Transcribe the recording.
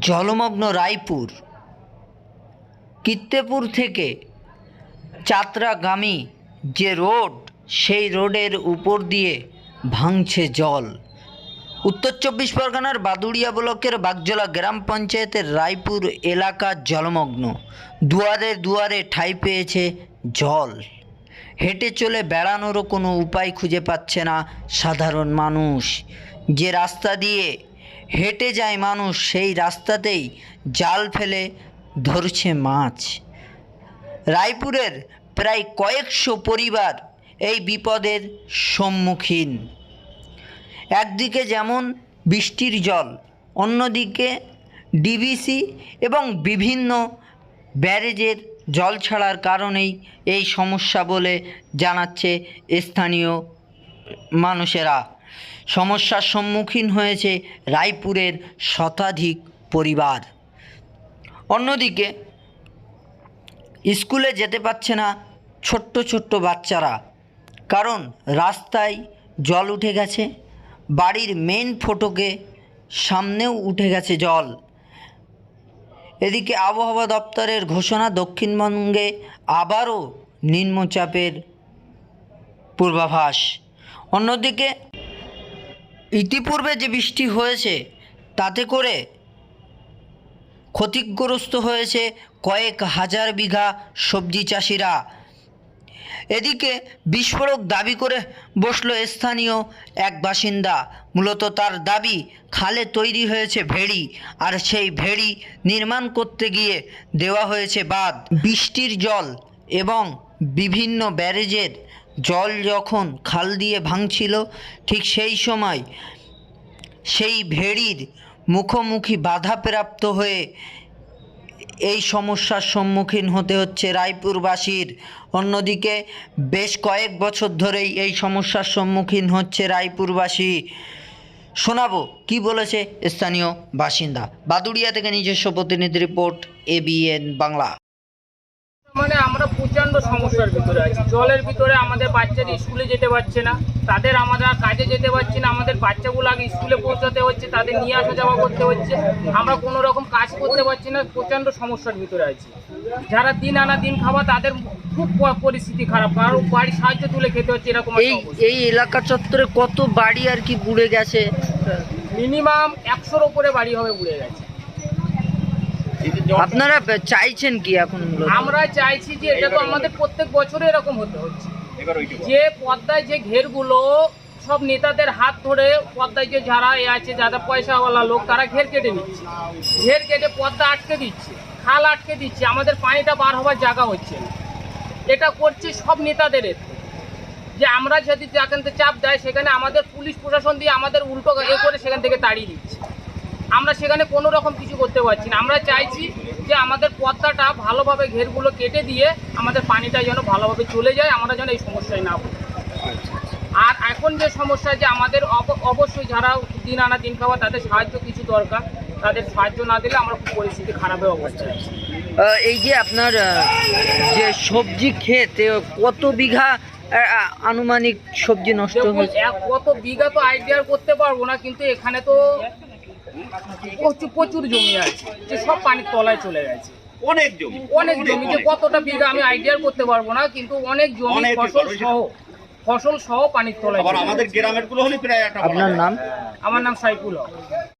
জলমগ্ন রায়পুর, কিত্তেপুর থেকে চাতরাগামী যে রোড, সেই রোডের উপর দিয়ে ভাঙছে জল। উত্তর চব্বিশ পরগনার বাদুড়িয়া ব্লকের বাগজলা গ্রাম পঞ্চায়েতের রায়পুর এলাকা জলমগ্ন। দুয়ারে দুয়ারে ঠাঁই পেয়েছে জল। হেঁটে চলে বেড়ানোরও কোনো উপায় খুঁজে পাচ্ছে না সাধারণ মানুষ। যে রাস্তা দিয়ে হেঁটে যায় মানুষ, সেই রাস্তাতেই জাল ফেলে ধরছে মাছ। রায়পুরের প্রায় কয়েকশো পরিবার এই বিপদের সম্মুখীন। একদিকে যেমন বৃষ্টির জল, অন্যদিকে ডিবিসি এবং বিভিন্ন ব্যারেজের জল ছাড়ার কারণেই এই সমস্যা বলে জানাচ্ছে স্থানীয় মানুষেরা। সমস্যার সম্মুখীন হয়েছে রায়পুরের শতাধিক পরিবার। অন্যদিকে, স্কুলে যেতে পারছে না ছোট্ট ছোট্ট বাচ্চারা, কারণ রাস্তায় জল উঠে গেছে, বাড়ির মেন ফটকে সামনেও উঠে গেছে জল। এদিকে আবহাওয়া দপ্তরের ঘোষণা দক্ষিণবঙ্গে আবারও নিম্নচাপের পূর্বাভাস। অন্যদিকে ইতিপূর্বে যে বৃষ্টি হয়েছে, তাতে করে ক্ষতিগ্রস্ত হয়েছে কয়েক হাজার বিঘা সবজি চাষিরা। এদিকে বিস্ফোরক দাবি করে বসল স্থানীয় এক বাসিন্দা। মূলত তার দাবি, খালে তৈরি হয়েছে ভেড়ি আর সেই ভেড়ি নির্মাণ করতে গিয়ে দেওয়া হয়েছে বাদ বৃষ্টির জল এবং বিভিন্ন ব্যারেজের জল যখন খাল দিয়ে ভাঙছিল, ঠিক সেই সময় সেই ভেড়ির মুখোমুখি বাধাপ্রাপ্ত হয়ে এই সমস্যার সম্মুখীন হতে হচ্ছে রায়পুরবাসীর। অন্যদিকে বেশ কয়েক বছর ধরেই এই সমস্যার সম্মুখীন হচ্ছে রায়পুরবাসী। শোনাবো, কি বলেছে স্থানীয় বাসিন্দা? বাদুড়িয়া থেকে নিজস্ব প্রতিনিধি রিপোর্ট এবিএন বাংলা। মানে আমরা প্রচণ্ড সমস্যার ভিতরে আছি। জলের ভিতরে আমাদের বাচ্চারা স্কুলে যেতে পারছে না। তাদের আমরা কাজে যেতে পারছি না। আমাদের বাচ্চাগুলো আগে স্কুলে পৌঁছাতে হচ্ছে তাদের নিয়ে আসা যাওয়া করতে হচ্ছে। আমরা কোনো রকম কাজ করতে পারছি না প্রচণ্ড সমস্যার ভিতরে আছি। যারা দিন আনা দিন খাওয়া তাদের খুব পরিস্থিতি খারাপ। কারও বাড়ি সাহায্য তুলে খেতে হচ্ছে এরকম এই এই এলাকা চত্বরে কত বাড়ি আর কি বুড়ে গেছে? মিনিমাম একশোর ওপরে বাড়ি হবে বুড়ে গেছে। আপনারা চাইছেন কি এখন আমরা চাইছি যে এটা তো আমাদের প্রত্যেক বছরে এরকম হতে হচ্ছে। যে পদ্মায় যে ঘেরগুলো সব নেতাদের হাত ধরে পদ্মায় যে যারা এ আছে যারা পয়সাওয়ালা লোক তারা ঘের কেটে নিচ্ছে। ঘের কেটে পদ্মা আটকে দিচ্ছে খাল আটকে দিচ্ছে আমাদের পানিটা বার হওয়ার জায়গা হচ্ছে না। এটা করছে সব নেতাদের এতে। যে আমরা যদি যেখান থেকে চাপ দেয় সেখানে আমাদের পুলিশ প্রশাসন দিয়ে আমাদের উল্টো এ করে সেখান থেকে তাড়িয়ে দিচ্ছে। আমরা সেখানে কোনো রকম কিছু করতে পারছি না। আমরা চাইছি যে আমাদের পদ্মাটা ভালোভাবে ঘেরগুলো কেটে দিয়ে আমাদের পানিটা যেন ভালোভাবে চলে যায় আমরা যেন এই সমস্যায় না পড়ি। আর এখন যে সমস্যা যে আমাদের অবশ্যই যারা দিন আনা দিন খাওয়া তাদের সাহায্য কিছু দরকার। তাদের সাহায্য না দিলে আমরা খুব পরিস্থিতি খারাপের অবস্থায় এই যে আপনার যে সবজি ক্ষেত কত বিঘা আনুমানিক সবজি নষ্ট হয়েছে? কত বিঘা তো আইডিয়া করতে পারব না কিন্তু এখানে তো প্রচুর প্রচুর জমি আছে যে সব পানির তলায় চলে গেছে। অনেক জমি। অনেক জমি যে কতটা বিঘা আমি আইডিয়া করতে পারব না কিন্তু অনেক জমি ফসল সহ ফসল সহ পানির তলায় আমাদের গ্রামেরগুলো হলে প্রায় আপনার নাম? আমার নাম সাইফুল হক।